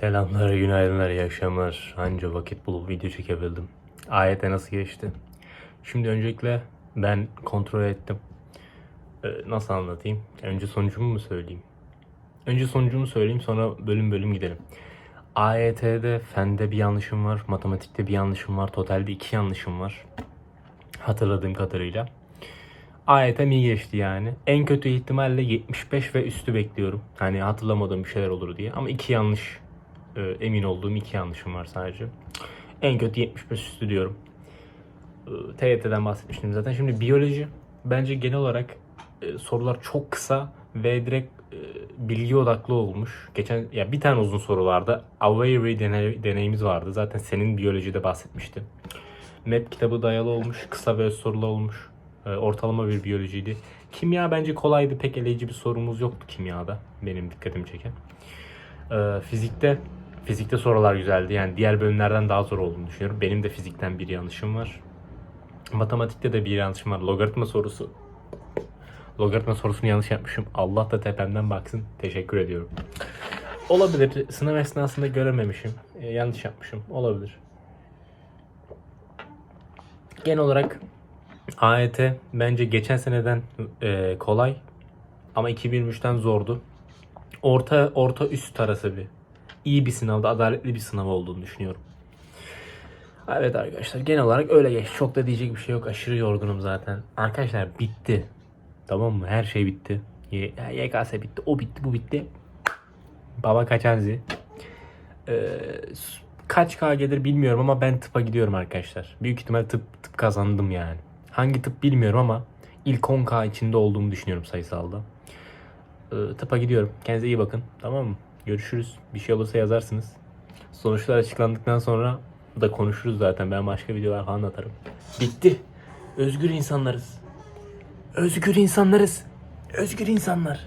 Selamlar, günaydınlar, iyi akşamlar. Anca vakit bulup video çekebildim. AYT nasıl geçti? Şimdi öncelikle ben kontrol ettim. Ee, nasıl anlatayım? Önce sonucumu mu söyleyeyim? Önce sonucumu söyleyeyim sonra bölüm bölüm gidelim. AYT'de fende bir yanlışım var, matematikte bir yanlışım var, totalde iki yanlışım var. Hatırladığım kadarıyla. AYT'm iyi geçti yani. En kötü ihtimalle 75 ve üstü bekliyorum. Hani hatırlamadığım bir şeyler olur diye. Ama iki yanlış e, emin olduğum iki yanlışım var sadece. En kötü 75 üstü diyorum. E, TYT'den bahsetmiştim zaten. Şimdi biyoloji bence genel olarak e, sorular çok kısa ve direkt e, bilgi odaklı olmuş. Geçen ya bir tane uzun soru vardı. Away deney, deneyimiz vardı. Zaten senin biyolojide bahsetmişti. Map kitabı dayalı olmuş. Kısa ve öz sorulu olmuş. E, ortalama bir biyolojiydi. Kimya bence kolaydı. Pek eleyici bir sorumuz yoktu kimyada. Benim dikkatimi çeken. E, fizikte fizikte sorular güzeldi. Yani diğer bölümlerden daha zor olduğunu düşünüyorum. Benim de fizikten bir yanlışım var. Matematikte de bir yanlışım var. Logaritma sorusu. Logaritma sorusunu yanlış yapmışım. Allah da tepemden baksın. Teşekkür ediyorum. Olabilir. Sınav esnasında görememişim. E, yanlış yapmışım. Olabilir. Genel olarak AYT bence geçen seneden e, kolay ama 2023'ten zordu. Orta orta üst arası bir iyi bir sınavda adaletli bir sınav olduğunu düşünüyorum. Evet arkadaşlar genel olarak öyle geç. Çok da diyecek bir şey yok. Aşırı yorgunum zaten. Arkadaşlar bitti. Tamam mı? Her şey bitti. YKS bitti. O bitti. Bu bitti. Baba kaçanzi. Ee, kaç K gelir bilmiyorum ama ben tıpa gidiyorum arkadaşlar. Büyük ihtimal tıp, tıp kazandım yani. Hangi tıp bilmiyorum ama ilk 10K içinde olduğumu düşünüyorum sayısalda. Ee, tıpa gidiyorum. Kendinize iyi bakın. Tamam mı? Görüşürüz. Bir şey olursa yazarsınız. Sonuçlar açıklandıktan sonra da konuşuruz zaten. Ben başka videolar falan atarım. Bitti. Özgür insanlarız. Özgür insanlarız. Özgür insanlar.